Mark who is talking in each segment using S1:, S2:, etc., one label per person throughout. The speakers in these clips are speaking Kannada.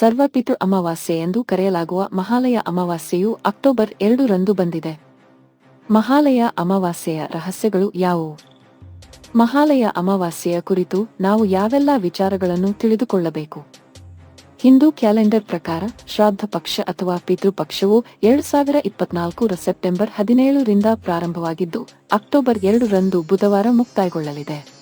S1: ಸರ್ವಪಿತೃ ಅಮಾವಾಸ್ಯೆ ಎಂದು ಕರೆಯಲಾಗುವ ಮಹಾಲಯ ಅಮಾವಾಸ್ಯೆಯು ಅಕ್ಟೋಬರ್ ಎರಡು ರಂದು ಬಂದಿದೆ. ಮಹಾಲಯ ಅಮಾವಾಸ್ಯೆಯ ರಹಸ್ಯಗಳು ಯಾವುವು? ಮಹಾಲಯ ಅಮಾವಾಸ್ಯೆಯ ಕುರಿತು ನಾವು ಯಾವೆಲ್ಲ ವಿಚಾರಗಳನ್ನು ತಿಳಿದುಕೊಳ್ಳಬೇಕು? ಹಿಂದೂ ಕ್ಯಾಲೆಂಡರ್ ಪ್ರಕಾರ ಶ್ರಾದ್ದ ಪಕ್ಷ ಅಥವಾ ಪಿತೃಪಕ್ಷವು ಎರಡು ಸಾವಿರ ಇಪ್ಪತ್ನಾಲ್ಕರ ಸೆಪ್ಟೆಂಬರ್ ಹದಿನೇಳರಿಂದ ಪ್ರಾರಂಭವಾಗಿದ್ದು, ಅಕ್ಟೋಬರ್ ಎರಡರಂದು ಬುಧವಾರ ಮುಕ್ತಾಯಗೊಳ್ಳಲಿದೆ.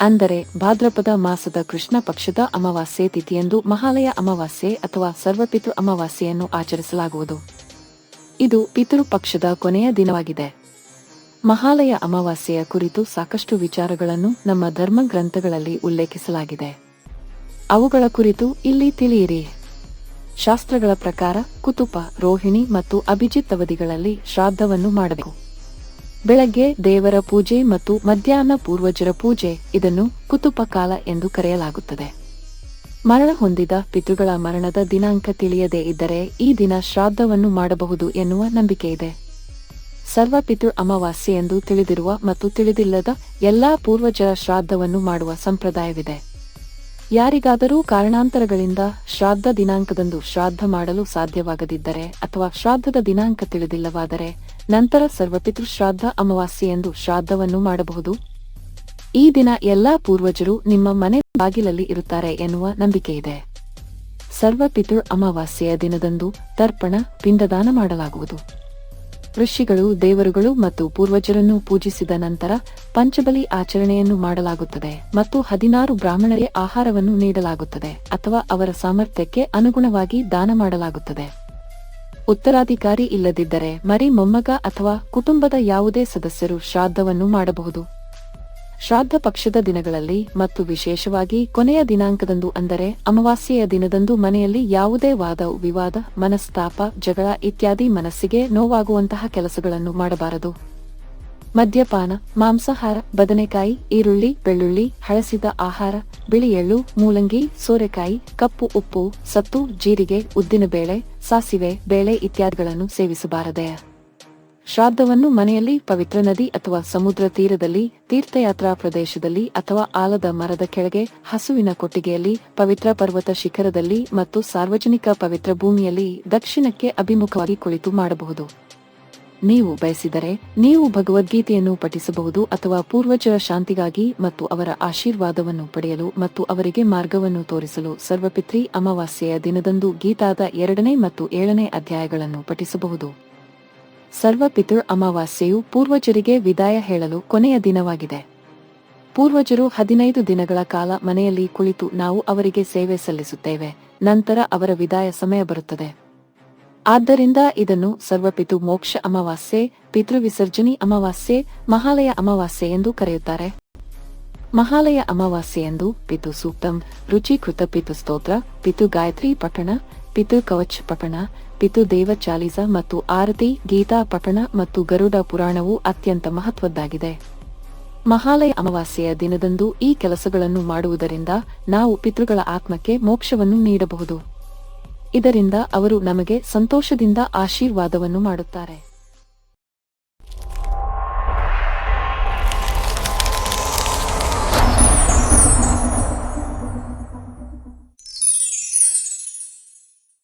S1: ಅಂದರೆ ಭಾದ್ರಪದ ಮಾಸದ ಕೃಷ್ಣ ಪಕ್ಷದ ಅಮಾವಾಸ್ಯೆ ತಿಥಿಯಂದು ಮಹಾಲಯ ಅಮಾವಾಸ್ಯೆ ಅಥವಾ ಸರ್ವಪಿತೃ ಅಮಾವಾಸ್ಯೆಯನ್ನು ಆಚರಿಸಲಾಗುವುದು. ಇದು ಪಿತೃಪಕ್ಷದ ಕೊನೆಯ ದಿನವಾಗಿದೆ. ಮಹಾಲಯ ಅಮಾವಾಸ್ಯೆಯ ಕುರಿತು ಸಾಕಷ್ಟು ವಿಚಾರಗಳನ್ನು ನಮ್ಮ ಧರ್ಮ ಗ್ರಂಥಗಳಲ್ಲಿ ಉಲ್ಲೇಖಿಸಲಾಗಿದೆ. ಅವುಗಳ ಕುರಿತು ಇಲ್ಲಿ ತಿಳಿಯಿರಿ. ಶಾಸ್ತ್ರಗಳ ಪ್ರಕಾರ ಕುತುಪ, ರೋಹಿಣಿ ಮತ್ತು ಅಭಿಜಿತ್ ಅವಧಿಗಳಲ್ಲಿ ಶ್ರಾದ್ದವನ್ನು ಮಾಡಬೇಕು. ಬೆಳಗ್ಗೆ ದೇವರ ಪೂಜೆ ಮತ್ತು ಮಧ್ಯಾಹ್ನ ಪೂರ್ವಜರ ಪೂಜೆ, ಇದನ್ನು ಕುತುಪ ಕಾಲ ಎಂದು ಕರೆಯಲಾಗುತ್ತದೆ. ಮರಣ ಹೊಂದಿದ ಪಿತೃಗಳ ಮರಣದ ದಿನಾಂಕ ತಿಳಿಯದೇ ಇದ್ದರೆ ಈ ದಿನ ಶ್ರಾದ್ದವನ್ನು ಮಾಡಬಹುದು ಎನ್ನುವ ನಂಬಿಕೆ ಇದೆ. ಸರ್ವ ಪಿತೃ ಅಮಾವಾಸ್ಯೆ ಎಂದು ತಿಳಿದಿರುವ ಮತ್ತು ತಿಳಿದಿಲ್ಲದ ಎಲ್ಲಾ ಪೂರ್ವಜರ ಶ್ರಾದ್ದವನ್ನು ಮಾಡುವ ಸಂಪ್ರದಾಯವಿದೆ. ಯಾರಿಗಾದರೂ ಕಾರಣಾಂತರಗಳಿಂದ ಶ್ರಾದ್ದ ದಿನಾಂಕದಂದು ಶ್ರಾದ್ದ ಮಾಡಲು ಸಾಧ್ಯವಾಗದಿದ್ದರೆ ಅಥವಾ ಶ್ರಾದ್ದದ ದಿನಾಂಕ ತಿಳಿದಿಲ್ಲವಾದರೆ ನಂತರ ಸರ್ವಪಿತೃ ಶ್ರಾದ್ದ ಅಮಾವಾಸ್ಯೆ ಎಂದು ಶ್ರಾದ್ದವನ್ನು ಮಾಡಬಹುದು. ಈ ದಿನ ಎಲ್ಲಾ ಪೂರ್ವಜರು ನಿಮ್ಮ ಮನೆ ಬಾಗಿಲಲ್ಲಿ ಇರುತ್ತಾರೆ ಎನ್ನುವ ನಂಬಿಕೆಯಿದೆ ಸರ್ವಪಿತೃ ಅಮಾವಾಸ್ಯೆಯ ದಿನದಂದು ತರ್ಪಣ, ಪಿಂಡದಾನ ಮಾಡಲಾಗುವುದು. ಋಷಿಗಳು, ದೇವರುಗಳು ಮತ್ತು ಪೂರ್ವಜರನ್ನು ಪೂಜಿಸಿದ ನಂತರ ಪಂಚಬಲಿ ಆಚರಣೆಯನ್ನು ಮಾಡಲಾಗುತ್ತದೆ ಮತ್ತು ಹದಿನಾರು ಬ್ರಾಹ್ಮಣರಿಗೆ ಆಹಾರವನ್ನು ನೀಡಲಾಗುತ್ತದೆ ಅಥವಾ ಅವರ ಸಾಮರ್ಥ್ಯಕ್ಕೆ ಅನುಗುಣವಾಗಿ ದಾನ ಮಾಡಲಾಗುತ್ತದೆ. ಉತ್ತರಾಧಿಕಾರಿ ಇಲ್ಲದಿದ್ದರೆ ಮರಿ ಮೊಮ್ಮಗ ಅಥವಾ ಕುಟುಂಬದ ಯಾವುದೇ ಸದಸ್ಯರು ಶ್ರಾದ್ದವನ್ನು ಮಾಡಬಹುದು. ಶ್ರಾದ್ದ ಪಕ್ಷದ ದಿನಗಳಲ್ಲಿ ಮತ್ತು ವಿಶೇಷವಾಗಿ ಕೊನೆಯ ದಿನಾಂಕದಂದು ಅಂದರೆ ಅಮಾವಾಸ್ಯೆಯ ದಿನದಂದು ಮನೆಯಲ್ಲಿ ಯಾವುದೇ ವಾದ, ವಿವಾದ, ಮನಸ್ತಾಪ, ಜಗಳ ಇತ್ಯಾದಿ ಮನಸ್ಸಿಗೆ ನೋವಾಗುವಂತಹ ಕೆಲಸಗಳನ್ನು ಮಾಡಬಾರದು. ಮದ್ಯಪಾನ, ಮಾಂಸಾಹಾರ, ಬದನೆಕಾಯಿ, ಈರುಳ್ಳಿ, ಬೆಳ್ಳುಳ್ಳಿ, ಹಳಸಿದ ಆಹಾರ, ಬಿಳಿ ಎಳ್ಳು, ಮೂಲಂಗಿ, ಸೋರೆಕಾಯಿ, ಕಪ್ಪು ಉಪ್ಪು, ಸತ್ತು, ಜೀರಿಗೆ, ಉದ್ದಿನಬೇಳೆ, ಸಾಸಿವೆ, ಬೇಳೆ ಇತ್ಯಾದಿಗಳನ್ನು ಸೇವಿಸಬಾರದೆ. ಶ್ರಾದ್ದವನ್ನು ಮನೆಯಲ್ಲಿ ಪವಿತ್ರ ನದಿ ಅಥವಾ ಸಮುದ್ರ ತೀರದಲ್ಲಿ, ತೀರ್ಥಯಾತ್ರಾ ಪ್ರದೇಶದಲ್ಲಿ ಅಥವಾ ಆಲದ ಮರದ ಕೆಳಗೆ, ಹಸುವಿನ ಕೊಟ್ಟಿಗೆಯಲ್ಲಿ, ಪವಿತ್ರ ಪರ್ವತ ಶಿಖರದಲ್ಲಿ ಮತ್ತು ಸಾರ್ವಜನಿಕ ಪವಿತ್ರ ಭೂಮಿಯಲ್ಲಿ ದಕ್ಷಿಣಕ್ಕೆ ಅಭಿಮುಖವಾಗಿ ಕುಳಿತು ಮಾಡಬಹುದು. ನೀವು ಬಯಸಿದರೆ ನೀವು ಭಗವದ್ಗೀತೆಯನ್ನು ಪಠಿಸಬಹುದು ಅಥವಾ ಪೂರ್ವಜರ ಶಾಂತಿಗಾಗಿ ಮತ್ತು ಅವರ ಆಶೀರ್ವಾದವನ್ನು ಪಡೆಯಲು ಮತ್ತು ಅವರಿಗೆ ಮಾರ್ಗವನ್ನು ತೋರಿಸಲು ಸರ್ವಪಿತ್ರಿ ಅಮಾವಾಸ್ಯೆಯ ದಿನದಂದು ಗೀತಾದ ಎರಡನೇ ಮತ್ತು ಏಳನೇ ಅಧ್ಯಾಯಗಳನ್ನು ಪಠಿಸಬಹುದು. ಸರ್ವಪಿತೃ ಅಮಾವಾಸ್ಯೆಯು ಪೂರ್ವಜರಿಗೆ ವಿದಾಯ ಹೇಳಲು ಕೊನೆಯ ದಿನವಾಗಿದೆ. ಪೂರ್ವಜರು ಹದಿನೈದು ದಿನಗಳ ಕಾಲ ಮನೆಯಲ್ಲಿ ಕುಳಿತು ನಾವು ಅವರಿಗೆ ಸೇವೆ ಸಲ್ಲಿಸುತ್ತೇವೆ, ನಂತರ ಅವರ ವಿದಾಯ ಸಮಯ ಬರುತ್ತದೆ. ಆದ್ದರಿಂದ ಇದನ್ನು ಸರ್ವಪಿತು ಮೋಕ್ಷ ಅಮಾವಾಸ್ಯೆ ಪಿತೃವಿಸರ್ಜನಿ ಅಮಾವಾಸ್ಯೆ, ಮಹಾಲಯ ಅಮಾವಾಸ್ಯೆ ಎಂದು ಕರೆಯುತ್ತಾರೆ. ಮಹಾಲಯ ಅಮಾವಾಸ್ಯೆ ಎಂದು ಪಿತು ಸೂಕ್ತಂ, ರುಚಿಕೃತ ಪಿತು ಸ್ತೋತ್ರ, ಪಿತು ಗಾಯತ್ರಿ ಪಠಣ, ಪಿತು ಕವಚ ಪಠಣ ಪಿತು ದೇವ ಚಾಲಿಸ ಮತ್ತು ಆರತಿ, ಗೀತಾ, ಪಠಣ ಮತ್ತು ಗರುಡ ಪುರಾಣವು ಅತ್ಯಂತ ಮಹತ್ವದ್ದಾಗಿದೆ. ಮಹಾಲಯ ಅಮಾವಾಸ್ಯೆಯ ದಿನದಂದು ಈ ಕೆಲಸಗಳನ್ನು ಮಾಡುವುದರಿಂದ ನಾವು ಪಿತೃಗಳ ಆತ್ಮಕ್ಕೆ ಮೋಕ್ಷವನ್ನು ನೀಡಬಹುದು. ಇದರಿಂದ ಅವರು ನಮಗೆ ಸಂತೋಷದಿಂದ ಆಶೀರ್ವಾದವನ್ನು ಮಾಡುತ್ತಾರೆ.